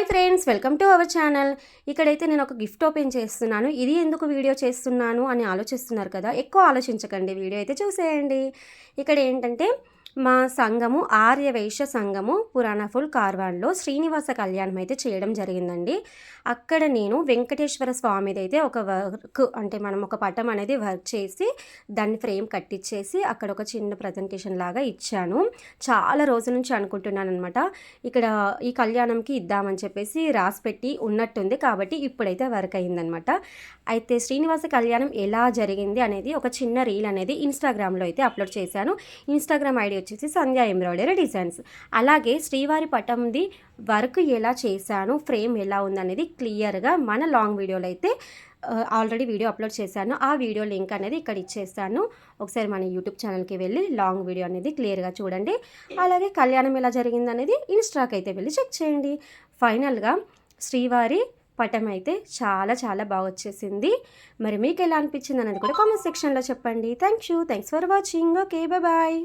Hi friends welcome to our channel. ఇక్కడైతే నేను ఒక గిఫ్ట్ ఓపెన్ చేస్తున్నాను. ఇది ఎందుకు వీడియో చేస్తున్నాను అని ఆలోచిస్తున్నారు కదా ఎక్కువ ఆలోచించకండి వీడియో అయితే చూసేయండి. ఇక్కడ ఏంటంటే మా సంఘము ఆర్యవైశ్య సంఘము పురాణఫుల్ కార్వాన్లో శ్రీనివాస కళ్యాణం అయితే చేయడం జరిగిందండి. అక్కడ నేను వెంకటేశ్వర స్వామిది అయితే ఒక వర్క్ అంటే మనం ఒక పటం అనేది వర్క్ చేసి దాన్ని ఫ్రేమ్ కట్టించేసి అక్కడ ఒక చిన్న ప్రజెంటేషన్ లాగా ఇచ్చాను. చాలా రోజుల నుంచి అనుకుంటున్నాను అనమాట ఇక్కడ ఈ కళ్యాణంకి ఇద్దామని చెప్పేసి రాసి పెట్టి ఉన్నట్టుంది. కాబట్టి ఇప్పుడైతే వర్క్ అయిందనమాట అయితే శ్రీనివాస కళ్యాణం ఎలా జరిగింది అనేది ఒక చిన్న రీల్ అనేది ఇన్స్టాగ్రామ్లో అయితే అప్లోడ్ చేశాను. ఇన్స్టాగ్రామ్ ఐడి వచ్చేసి సంధ్యా ఎంబ్రాయిడరీ డిజైన్స్ అలాగే శ్రీవారి పటంది వర్క్ ఎలా చేశాను ఫ్రేమ్ ఎలా ఉందనేది క్లియర్గా మన లాంగ్ వీడియోలో అయితే ఆల్రెడీ వీడియో అప్లోడ్ చేశాను. ఆ వీడియో లింక్ అనేది ఇక్కడ ఇచ్చేస్తాను. ఒకసారి మన యూట్యూబ్ ఛానల్కి వెళ్ళి లాంగ్ వీడియో అనేది క్లియర్గా చూడండి. అలాగే కళ్యాణం ఎలా జరిగింది అనేది ఇన్స్టాకి అయితే వెళ్ళి చెక్ చేయండి. ఫైనల్గా శ్రీవారి పటం అయితే చాలా చాలా బాగా వచ్చేసింది. మరి మీకు ఎలా అనిపించింది అనేది కూడా కామెంట్ సెక్షన్లో చెప్పండి. Thank you thanks for watching. Okay bye.